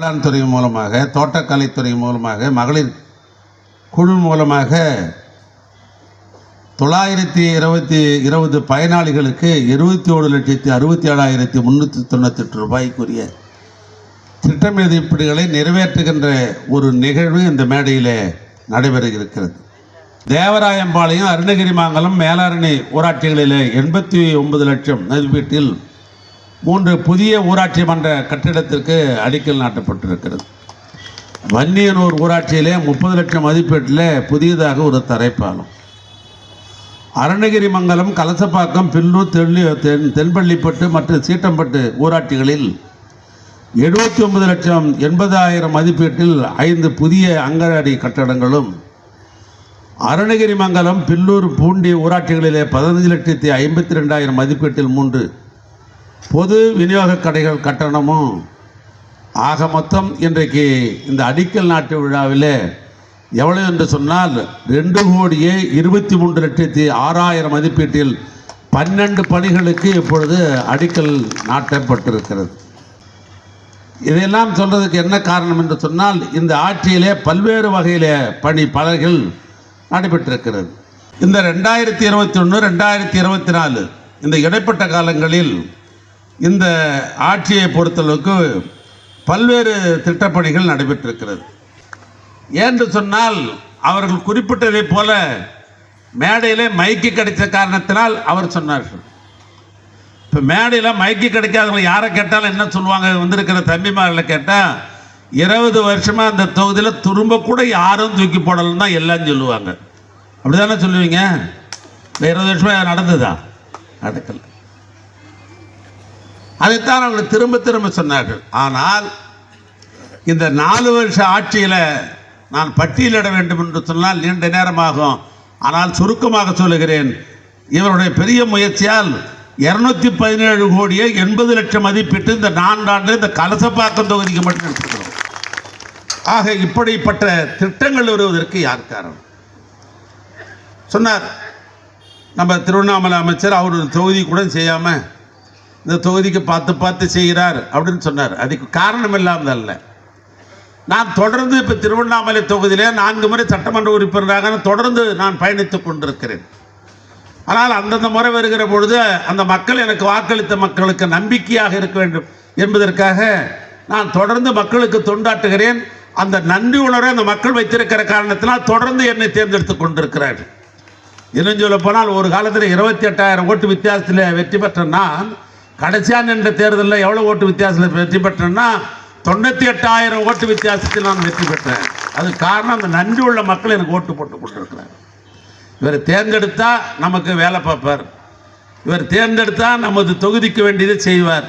வேளாண் துறை மூலமாக தோட்டக்கலைத்துறை மூலமாக மகளிர் குழு மூலமாக தொள்ளாயிரத்தி இருபத்தி இருபது பயனாளிகளுக்கு இருபத்தி ஏழு லட்சத்தி அறுபத்தி ஏழாயிரத்தி முந்நூற்றி தொண்ணூத்தெட்டு ரூபாய்க்குரிய திட்டமிதிப்பீடுகளை நிறைவேற்றுகின்ற ஒரு நிகழ்வு இந்த மேடையில் நடைபெற இருக்கிறது. தேவராயம்பாளையம் அருணகிரி மாங்கலம் மேலாரணி ஊராட்சிகளில் எண்பத்தி ஒன்பது லட்சம் மதிப்பீட்டில் மூன்று புதிய ஊராட்சி மன்ற கட்டிடத்திற்கு அடிக்கல் நாட்டப்பட்டிருக்கிறது. வன்னியனூர் ஊராட்சியிலே முப்பது லட்சம் மதிப்பீட்டில் புதியதாக ஒரு தரைப்பாலம். அருணகிரி மங்கலம் கலசப்பாக்கம் பில்லூர் தெள்ளி தென் தென்பள்ளிப்பட்டு மற்றும் சீட்டம்பட்டு ஊராட்சிகளில் எழுபத்தி ஒன்பது லட்சம் எண்பதாயிரம் மதிப்பீட்டில் ஐந்து புதிய அங்கன்வாடி கட்டடங்களும் அருணகிரி மங்கலம் பில்லூர் பூண்டி ஊராட்சிகளிலே பதினஞ்சு லட்சத்தி ஐம்பத்தி ரெண்டாயிரம் மதிப்பீட்டில் மூன்று பொது விநியோக கடைகள் கட்டணமும் ஆக மொத்தம் இன்றைக்கு இந்த அடிக்கல் நாட்டு விழாவில் எவ்வளவு என்று சொன்னால் ரெண்டு கோடியே இருபத்தி மூன்று லட்சத்தி ஆறாயிரம் மதிப்பீட்டில் பன்னெண்டு பணிகளுக்கு இப்பொழுது அடிக்கல் நாட்டப்பட்டிருக்கிறது. இதையெல்லாம் சொல்கிறதுக்கு என்ன காரணம் என்று சொன்னால் இந்த ஆட்சியிலே பல்வேறு வகையிலே பணி பலர்கள் நடைபெற்றிருக்கிறது. இந்த ரெண்டாயிரத்தி இருபத்தி ஒன்று ரெண்டாயிரத்தி இருபத்தி நாலு இந்த இடைப்பட்ட காலங்களில் இந்த ஆட்சியை பொறுத்தளவுக்கு பல்வேறு திட்டப்பணிகள் நடைபெற்றிருக்கிறது. ஏன்று சொன்னால் அவர்கள் குறிப்பிட்டதைப் போல மேடையிலே மைக்கு கிடைத்த காரணத்தினால் அவர் சொன்னார்கள். இப்போ மேடையில் மைக்கு கிடைக்காதவங்க யாரை கேட்டாலும் என்ன சொல்லுவாங்க? வந்திருக்கிற தம்பிமார்களை கேட்டால் இருபது வருஷமாக அந்த தொகுதியில் துரும்ப கூட யாரும் தூக்கி போடலன்னு தான் எல்லாம் சொல்லுவாங்க. அப்படி தானே சொல்லுவீங்க இருபது வருஷமாக நடந்ததா? நடக்கல. அதைத்தான் அவங்க திரும்ப திரும்ப சொன்னார்கள். ஆனால் இந்த நாலு வருஷ ஆட்சியில் நான் பட்டியலிட வேண்டும் என்று சொன்னால் நீண்ட நேரமாகும். ஆனால் சுருக்கமாக சொல்லுகிறேன். இவருடைய பெரிய முயற்சியால் இரநூத்தி பதினேழு கோடியே எண்பது லட்சம் மதிப்பிட்டு இந்த நான்காண்டு இந்த கலசப்பாக்கம் தொகுதிக்கு மட்டும் எடுத்துக்கிறோம். ஆக இப்படிப்பட்ட திட்டங்கள் வருவதற்கு யார் காரணம்? சொன்னார். நம்ம திருவண்ணாமலை அமைச்சர் அவர் ஒரு தொகுதி கூட செய்யாமல் இந்த தொகுதிக்கு பார்த்து பார்த்து செய்கிறார் அப்படின்னு சொன்னார். அதுக்கு காரணம் இல்லாமல் அல்ல. நான் தொடர்ந்து இப்போ திருவண்ணாமலை தொகுதியிலே நான்கு முறை சட்டமன்ற உறுப்பினராக நான் தொடர்ந்து நான் பயணித்துக் கொண்டிருக்கிறேன். ஆனால் அந்தந்த முறை வருகிற பொழுது அந்த மக்கள் எனக்கு வாக்களித்த மக்களுக்கு நம்பிக்கையாக இருக்க வேண்டும் என்பதற்காக நான் தொடர்ந்து மக்களுக்கு தொண்டாற்றுகிறேன். அந்த நன்றி உணர்வை அந்த மக்கள் வைத்திருக்கிற காரணத்தினால் தொடர்ந்து என்னை தேர்ந்தெடுத்து கொண்டிருக்கிறார்கள் இன்னும் சொல்ல போனால் ஒரு காலத்தில் இருபத்தி எட்டாயிரம் ஓட்டு வித்தியாசத்தில் வெற்றி பெற்ற நான் கடைசியாக நின்ற தேர்தலில் எவ்வளோ ஓட்டு வித்தியாசத்தில் வெற்றி பெற்றேன்னா தொண்ணூற்றி எட்டாயிரம் ஓட்டு வித்தியாசத்தில் நான் வெற்றி பெற்றேன். அது காரணம் அந்த நன்றி உள்ள மக்கள் எனக்கு ஓட்டு போட்டு கொண்டிருக்கிறார். இவர் தேர்ந்தெடுத்தா நமக்கு வேலை பார்ப்பார். இவர் தேர்ந்தெடுத்தா நமது தொகுதிக்கு வேண்டியதை செய்வார்.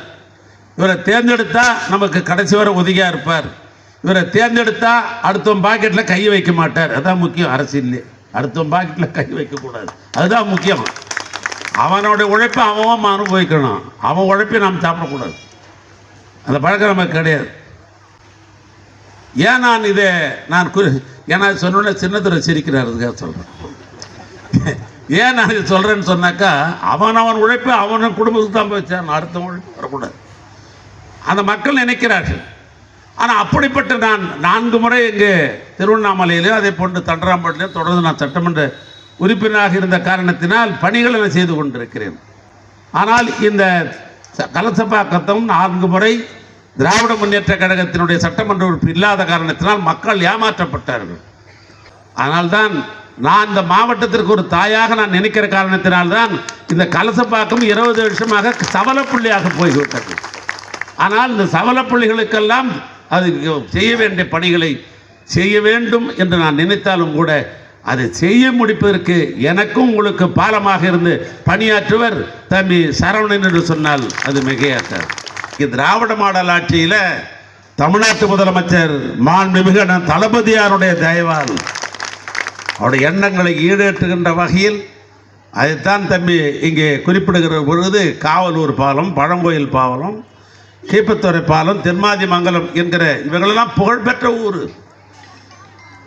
இவரை தேர்ந்தெடுத்தா நமக்கு கடைசி வரை உதவியாக இருப்பார். இவரை தேர்ந்தெடுத்தா அடுத்தவன் பாக்கெட்டில் கை வைக்க மாட்டார். அதான் முக்கியம். அரசியல்லே. அடுத்தவன் பாக்கெட்டில் கை வைக்கக்கூடாது அதுதான் முக்கியம். அவனோட உழைப்பை அவன் அனுபவிக்கணும். அவன் உழைப்பை நாம் சாப்பிடக்கூடாது. அந்த பழக்கம் நமக்கு கிடையாது. ஏன் நான் இதை நான் குறி ஏன்னா சொன்னோன்னே சின்னத்தில் சிரிக்கிறாருக்காக சொல்கிறேன் ஏன் நான் இது சொல்கிறேன்னு சொன்னாக்கா அவன் அவன் உழைப்பை அவன் குடும்பத்துக்கு தான் வச்சான் அடுத்தவன் உழைப்பு வரக்கூடாது. அந்த மக்கள் நினைக்கிறார்கள். ஆனால் அப்படிப்பட்ட நான் நான்கு முறை இங்கே திருவண்ணாமலையிலும் அதே போன்று தண்டராம்பட்டிலையும் தொடர்ந்து நான் சட்டமன்ற உறுப்பினராக இருந்த காரணத்தினால் பணிகளை செய்து கொண்டிருக்கிறேன். ஆனால் இந்த ச- கலசப்பாக்கத்தும் நான்கு முறை திராவிட முன்னேற்ற கழகத்தினுடைய சட்டமன்ற உறுப்பு இல்லாத காரணத்தினால் மக்கள் ஏமாற்றப்பட்டார்கள். அதனால்தான் நான் இந்த மாவட்டத்திற்கு ஒரு தாயாக நான் நினைக்கிற காரணத்தினால்தான் இந்த கலசப்பாக்கம் இருபது வருஷமாக சவலப்புள்ளியாக போய்விட்டது. ஆனால் இந்த சவலப்புள்ளிகளுக்கெல்லாம் அது செய்ய வேண்டிய பணிகளை செய்ய வேண்டும் என்று நான் நினைத்தாலும் கூட அதை செய்ய முடிப்பதற்கு எனக்கும் உங்களுக்கு பாலமாக இருந்து பணியாற்றுவர் தம்பி சரவணன் என்று சொன்னால் அது மிகையாட்டார். திராவிட மாடல் ஆட்சியில் தமிழ்நாட்டு முதலமைச்சர் மாண்புமிகு தளபதியாருடைய தயவால் அவருடைய எண்ணங்களை ஈடேற்றுகின்ற வகையில் அதைத்தான் தம்பி இங்கே குறிப்பிடுகிற பொழுது காவலூர் பாலம் பழங்கோயில் பாலம் கீப்பத்துறை பாலம் தென்மாதி மங்கலம் என்கிற இவங்களெல்லாம் புகழ்பெற்ற ஊர்.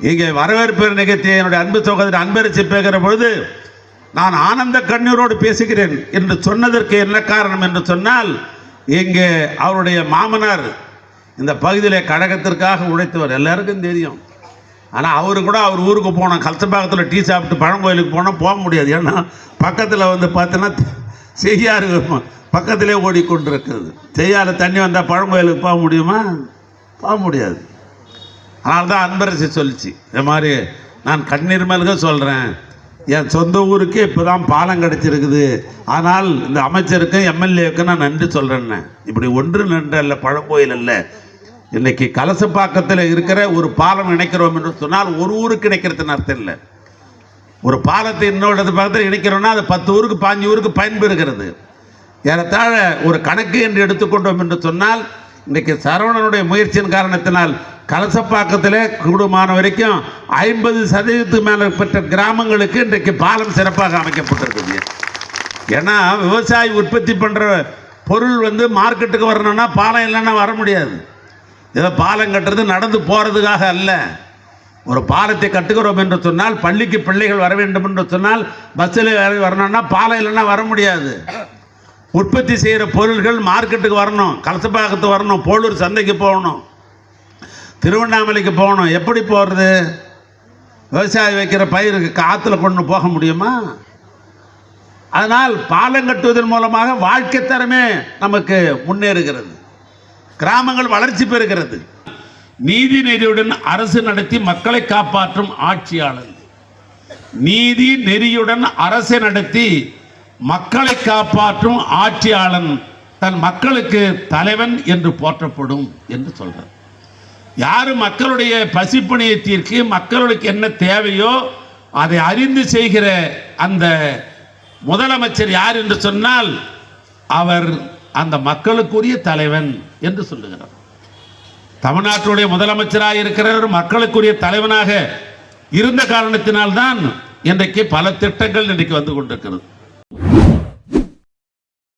இங்கே வரவேற்பு நிகழ்த்திய என்னுடைய அன்பு சகோதரி அன்பரிச்சு பேசுகிற பொழுது நான் ஆனந்த கண்ணீரோடு பேசுகிறேன் என்று சொன்னதற்கு என்ன காரணம் என்று சொன்னால் இங்கே அவருடைய மாமனார் இந்த பகுதியில் கழகத்திற்காக உழைத்தவர். எல்லாருக்கும் தெரியும். ஆனால் அவரு கூட அவர் ஊருக்கு போனோம். கலசபாக்கத்தில் டீ சாப்பிட்டு பழங்கோயிலுக்கு போனால் போக முடியாது. ஏன்னா பக்கத்தில் வந்து பார்த்தோன்னா செய்யாரு பக்கத்திலே ஓடிக்கொண்டிருக்கிறது. செய்யாத தண்ணி வந்தால் பழங்கோயிலுக்கு போக முடியுமா? போக முடியாது. அதனால தான் அன்பரசி சொல்லிச்சு இந்த மாதிரி நான் கண்ணீர் மல்க சொல்கிறேன் என் சொந்த ஊருக்கு இப்போ தான் பாலம் கிடச்சிருக்குது. ஆனால் இந்த அமைச்சருக்கும் எம்எல்ஏவுக்கும் நான் நன்றி சொல்கிறேன்னு இப்படி ஒன்று நன்று அல்ல பழங்கோயில் அல்ல. இன்றைக்கி கலசப்பாக்கத்தில் இருக்கிற ஒரு பாலம் இணைக்கிறோம் என்று சொன்னால் ஒரு ஊருக்கு இணைக்கிறதுன்னு அர்த்தம் இல்லை. ஒரு பாலத்தை இன்னொரு பக்கத்தில் இணைக்கிறோன்னா அது பத்து ஊருக்கு பாஞ்சு ஊருக்கு பயன்பெறுகிறது. ஏறத்தாழ ஒரு கணக்கு என்று எடுத்துக்கொண்டோம் என்று சொன்னால் இன்றைக்கு சரவணனுடைய முயற்சியின் காரணத்தினால் கலசப்பாக்கத்தில் கூடுமான வரைக்கும் ஐம்பது சதவீதத்துக்கு மேலே பெற்ற கிராமங்களுக்கு இன்றைக்கு பாலம் சிறப்பாக அமைக்கப்பட்டிருக்குது ஏன்னா விவசாயி உற்பத்தி பண்ணுற பொருள் வந்து மார்க்கெட்டுக்கு வரணும்னா பாலம் இல்லைன்னா வர முடியாது. ஏதோ பாலம் கட்டுறது நடந்து போகிறதுக்காக அல்ல. ஒரு பாலத்தை கட்டுகிறோம் என்று சொன்னால் பள்ளிக்கு பிள்ளைகள் வர வேண்டும் என்று சொன்னால் பஸ்ஸில் வரணும்னா பாலம் இல்லைன்னா வர முடியாது. உற்பத்தி செய்கிற பொருள்கள் மார்க்கெட்டுக்கு வரணும் கலசப்பாக்கத்துக்கு வரணும் போலூர் சந்தைக்கு போகணும் திருவண்ணாமலைக்கு போகணும். எப்படி போகிறது விவசாயி வைக்கிற பயிருக்கு காற்றுல கொண்டு போக முடியுமா? அதனால் பாலம் கட்டுவதன் மூலமாக வாழ்க்கை தரமே நமக்கு முன்னேறுகிறது. கிராமங்கள் வளர்ச்சி பெறுகிறது. நீதி நெறியுடன் அரசு நடத்தி மக்களை காப்பாற்றும் ஆட்சியாளர் நீதி நெறியுடன் அரசை நடத்தி மக்களை காப்பாற்றும் ஆட்சியாளன் தன் மக்களுக்கு தலைவன் என்று போற்றப்படும் என்று சொல்கிறார் யார் மக்களுடைய பசிப்பணியை தீர்க்க மக்களுக்கு என்ன தேவையோ அதை அறிந்து செய்கிற அந்த முதலமைச்சர் யார் என்று சொன்னால் அவர் அந்த மக்களுக்குரிய தலைவன் என்று சொல்லுகிறார். தமிழ்நாட்டுடைய முதலமைச்சராக இருக்கிறவர் மக்களுக்குரிய தலைவனாக இருந்த காரணத்தினால்தான் இன்றைக்கு பல திட்டங்கள் இன்றைக்கு வந்து கொண்டிருக்கிறது.